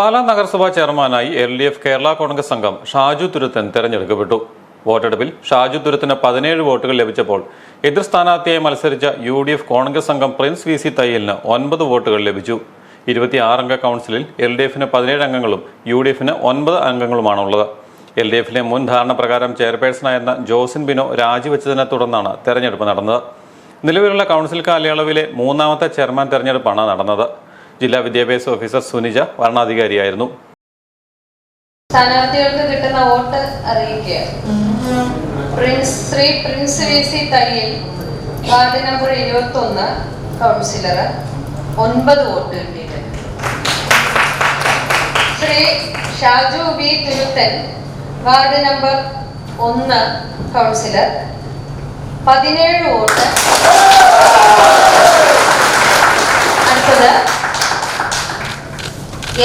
പാലാ നഗരസഭാ ചെയർമാനായി L D F Kerala Congress സംഘം ഷാജു തുരുത്തൻ തെരഞ്ഞെടുക്കപ്പെട്ടു. വോട്ടെടുപ്പിൽ ഷാജു തുരുത്തിന് പതിനേഴ് വോട്ടുകൾ ലഭിച്ചപ്പോൾ എതിർ സ്ഥാനാർത്ഥിയായി മത്സരിച്ച യു ഡി എഫ് കോൺഗ്രസ് സംഘം പ്രിൻസ് വി സി തയ്യലിന് ഒൻപത് വോട്ടുകൾ ലഭിച്ചു. ഇരുപത്തിയാറംഗ കൗൺസിലിൽ എൽ ഡി എഫിന് പതിനേഴ് അംഗങ്ങളും യു ഡി എഫിന് ഒൻപത് അംഗങ്ങളുമാണുള്ളത്. എൽ ഡി എഫിലെ മുൻ ധാരണ പ്രകാരം ചെയർപേഴ്സണായിരുന്ന ജോസിൻ ബിനോ രാജിവെച്ചതിനെ തുടർന്നാണ് തെരഞ്ഞെടുപ്പ് നടന്നത്. നിലവിലുള്ള കൗൺസിൽ കാലയളവിലെ മൂന്നാമത്തെ ചെയർമാൻ തെരഞ്ഞെടുപ്പാണ് നടന്നത്. ജില്ലാ വിദ്യാഭ്യാസ ഓഫീസർ സുനിജ വരണാധികാരിയായിരുന്നു സ്ഥാനാർത്ഥികൾക്ക് കിട്ടുന്ന വോട്ട് അറിയിക്കുക പ്രിൻസ് വാർഡ് നമ്പർ ഇരുപത്തി ഒന്ന് councillor Shri Shaju ward number ഒന്ന് കൗൺസിലർ പതിനേഴ് vote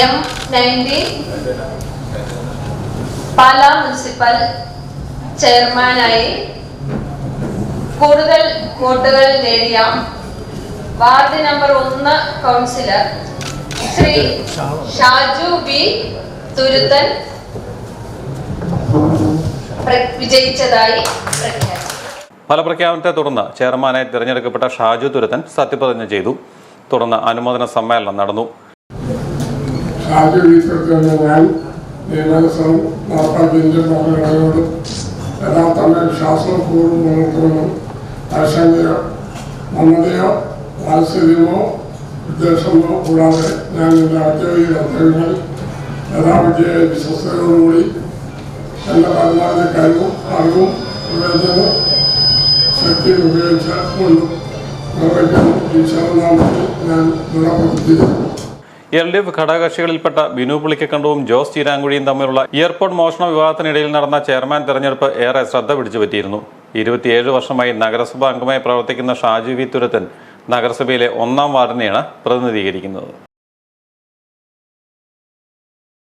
M nineteen Pala municipal ചെയർമാനായി കൂടുതൽ വോട്ടുകൾ നേടിയ വാർഡ് നമ്പർ ഒന്ന് കൗൺസിലർ ശ്രീ ഷാജു ബി തുരുത്തൻ വിജയിച്ചതായി ഫലപ്രഖ്യാപനത്തെ തുടർന്ന് ചെയർമാനായി തിരഞ്ഞെടുക്കപ്പെട്ട ഷാജു തുരത്തൻ സത്യപ്രതിജ്ഞ ചെയ്തു. തുടർന്ന് അനുമോദന സമ്മേളനം നടന്നു. ഷാജി വീട്ടിൽ ഞാൻ നിയമസഭ നടപ്പാക്കിയതിന്റെ ഭരണഘടനയോട് എല്ലാം തന്നെ വിശ്വാസപൂർവം നിലനിർത്തുമെന്നും ആശങ്കയോ മമതയോ വാത്സല്യമോ വിദ്വേഷമോ കൂടാതെ ഞാൻ എന്റെ ഔദ്യോഗിക കർത്തവ്യങ്ങൾ യഥാപറ്റിയ വിശ്വസ്തയോടുകൂടി എന്റെ പരമാവധി കഴിവും അറിവും വിവേചന ശക്തി ഉപയോഗിച്ച് കൊണ്ടും നിർവഹിക്കുന്നു. ഈശ്വരനാമത്തിൽ ഞാൻ ദൃഢപ്രതിജ്ഞ എൽ ഡി എഫ് ഘടകകക്ഷികളിൽപ്പെട്ട ബിനു പുളിക്കക്കണ്ടവും ജോസ് ചീരാങ്കുഴിയും തമ്മിലുള്ള എയർപോർട്ട് മോഷണ വിവാദത്തിനിടയിൽ നടന്ന ചെയർമാൻ തെരഞ്ഞെടുപ്പ് ഏറെ ശ്രദ്ധ പിടിച്ചുപറ്റിയിരുന്നു. ഇരുപത്തിയേഴ് വർഷമായി നഗരസഭാ അംഗമായി പ്രവർത്തിക്കുന്ന ഷാജു വി തുരത്തൻ നഗരസഭയിലെ ഒന്നാം വാർഡിനെയാണ് പ്രതിനിധീകരിക്കുന്നത്.